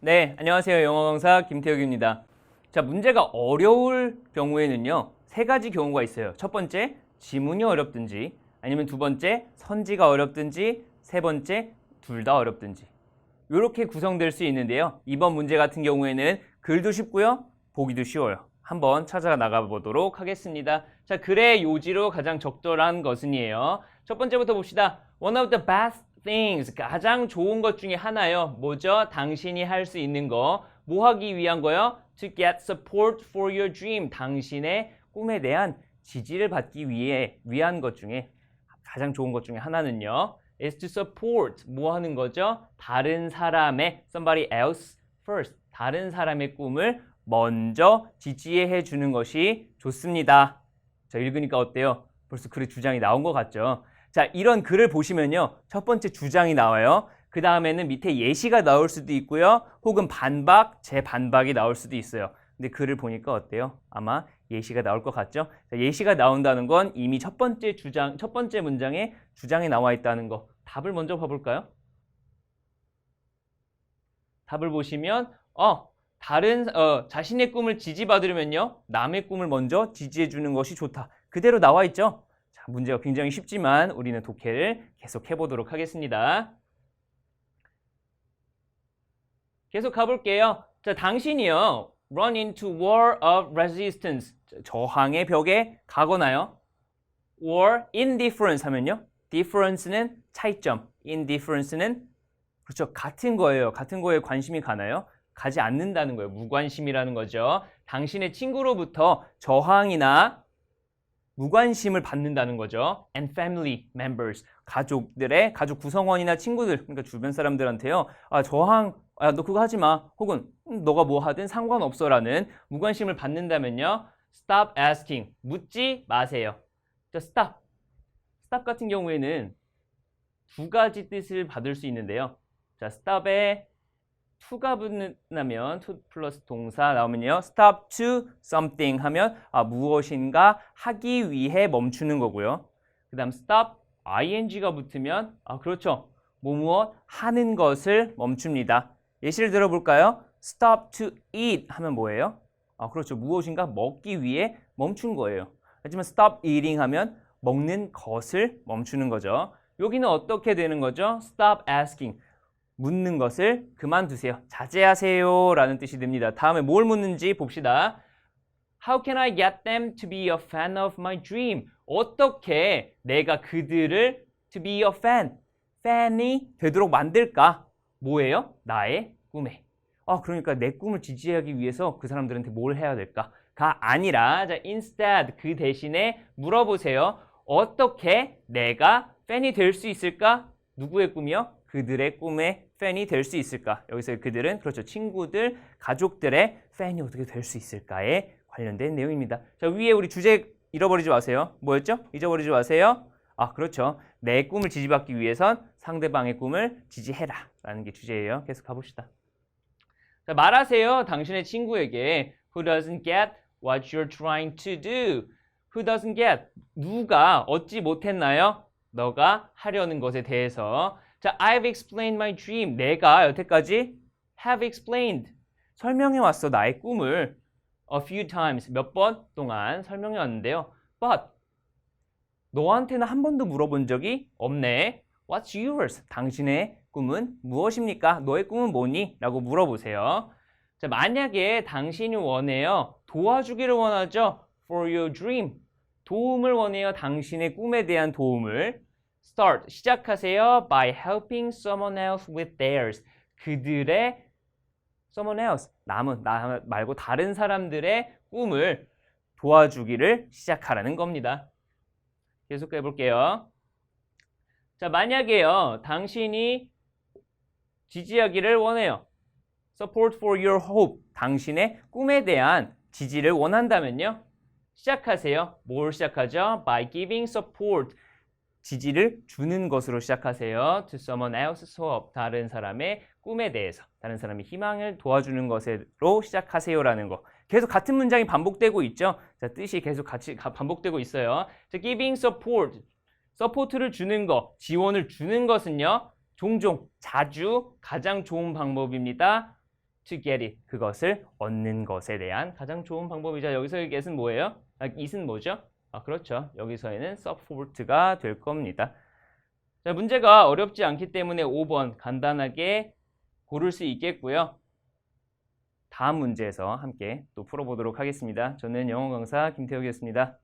네, 안녕하세요. 영어 강사 김태욱입니다. 자, 문제가 어려울 경우에는요, 세 가지 경우가 있어요. 첫 번째, 지문이 어렵든지, 아니면 두 번째, 선지가 어렵든지, 세 번째, 둘 다 어렵든지. 이렇게 구성될 수 있는데요. 이번 문제 같은 경우에는 글도 쉽고요, 보기도 쉬워요. 한번 찾아 나가 보도록 하겠습니다. 자, 글의 요지로 가장 적절한 것은이에요. 첫 번째부터 봅시다. One of the best things 가장 좋은 것 중에 하나요. 뭐죠? 당신이 할 수 있는 거. 뭐 하기 위한 거요? To get support for your dream. 당신의 꿈에 대한 지지를 받기 위해 위한 것 중에 가장 좋은 것 중에 하나는요. is to support 뭐 하는 거죠? 다른 사람의 somebody else first. 다른 사람의 꿈을 먼저 지지해 주는 것이 좋습니다. 자, 읽으니까 어때요? 벌써 글의 주장이 나온 것 같죠? 자, 이런 글을 보시면요. 첫 번째 주장이 나와요. 그 다음에는 밑에 예시가 나올 수도 있고요. 혹은 반박, 재반박이 나올 수도 있어요. 근데 글을 보니까 어때요? 아마 예시가 나올 것 같죠? 자, 예시가 나온다는 건 이미 첫 번째 주장, 첫 번째 문장에 주장이 나와 있다는 거. 답을 먼저 봐볼까요? 답을 보시면, 어, 다른, 어, 자신의 꿈을 지지받으려면요. 남의 꿈을 먼저 지지해주는 것이 좋다. 그대로 나와 있죠? 자, 문제가 굉장히 쉽지만 우리는 독해를 계속 해보도록 하겠습니다. 계속 가볼게요. 자, 당신이요. run into war of resistance. 저항의 벽에 가거나요. or indifference 하면요. difference는 차이점, indifference는 그렇죠. 같은 거예요. 같은 거에 관심이 가나요? 가지 않는다는 거예요. 무관심이라는 거죠. 당신의 친구로부터 저항이나 무관심을 받는다는 거죠. and family members 가족들의 가족 구성원이나 친구들 그러니까 주변 사람들한테요. 아 저항 아, 너 그거 하지 마. 혹은 음, 너가 뭐 하든 상관없어라는 무관심을 받는다면요. stop asking 묻지 마세요. 자, stop stop 같은 경우에는 두 가지 뜻을 받을 수 있는데요. 자, stop에 to가 붙는다면 to 플러스 동사 나오면요. stop to something 하면 아, 무엇인가 하기 위해 멈추는 거고요. 그 다음 stop ing가 붙으면 아 그렇죠. 뭐 무엇 하는 것을 멈춥니다. 예시를 들어볼까요? stop to eat 하면 뭐예요? 아 그렇죠. 무엇인가 먹기 위해 멈춘 거예요. 하지만 stop eating 하면 먹는 것을 멈추는 거죠. 여기는 어떻게 되는 거죠? stop asking 묻는 것을 그만두세요. 자제하세요. 라는 뜻이 됩니다. 다음에 뭘 묻는지 봅시다. How can I get them to be a fan of my dream? 어떻게 내가 그들을 to be a fan, fan이 되도록 만들까? 뭐예요? 나의 꿈에. 아, 그러니까 내 꿈을 지지하기 위해서 그 사람들한테 뭘 해야 될까? 가 아니라, 자, instead 그 대신에 물어보세요. 어떻게 내가 팬이 될 수 있을까? 누구의 꿈이요? 그들의 꿈의 팬이 될 수 있을까? 여기서 그들은 그렇죠. 친구들, 가족들의 팬이 어떻게 될 수 있을까에 관련된 내용입니다. 자, 위에 우리 주제 잃어버리지 마세요. 뭐였죠? 잊어버리지 마세요. 아, 그렇죠. 내 꿈을 지지받기 위해선 상대방의 꿈을 지지해라. 라는 게 주제예요. 계속 가봅시다. 자, 말하세요. 당신의 친구에게 Who doesn't get what you're trying to do? Who doesn't get? 누가 얻지 못했나요? 너가 하려는 것에 대해서 자, I've explained my dream. 내가 여태까지 have explained. 설명해 왔어. 나의 꿈을 a few times. 몇 번 동안 설명해 왔는데요. But 너한테는 한 번도 물어본 적이 없네. What's yours? 당신의 꿈은 무엇입니까? 너의 꿈은 뭐니? 라고 물어보세요. 자, 만약에 당신이 원해요. 도와주기를 원하죠. For your dream. 도움을 원해요. 당신의 꿈에 대한 도움을. Start 시작하세요 by helping someone else with theirs 그들의 someone else 남은 나 말고 다른 사람들의 꿈을 도와주기를 시작하라는 겁니다. 계속 해 볼게요. 자 만약에요 당신이 지지하기를 원해요. support for your hope 당신의 꿈에 대한 지지를 원한다면요. 시작하세요. 뭘 시작하죠? by giving support 지지를 주는 것으로 시작하세요. To someone else 수업 다른 사람의 꿈에 대해서 다른 사람의 희망을 도와주는 것으로 시작하세요라는 거. 계속 같은 문장이 반복되고 있죠. 자, 뜻이 계속 같이 반복되고 있어요. 자, giving support. 서포트를 주는 것, 지원을 주는 것은요. 종종, 자주 가장 좋은 방법입니다. to get it. 그것을 얻는 것에 대한 가장 좋은 방법이자 여기서의 get은 뭐예요? 아, it은 뭐죠? 아, 그렇죠. 여기서에는 support가 될 겁니다. 자, 문제가 어렵지 않기 때문에 5번 간단하게 고를 수 있겠고요. 다음 문제에서 함께 또 풀어보도록 하겠습니다. 저는 영어 강사 김태욱이었습니다.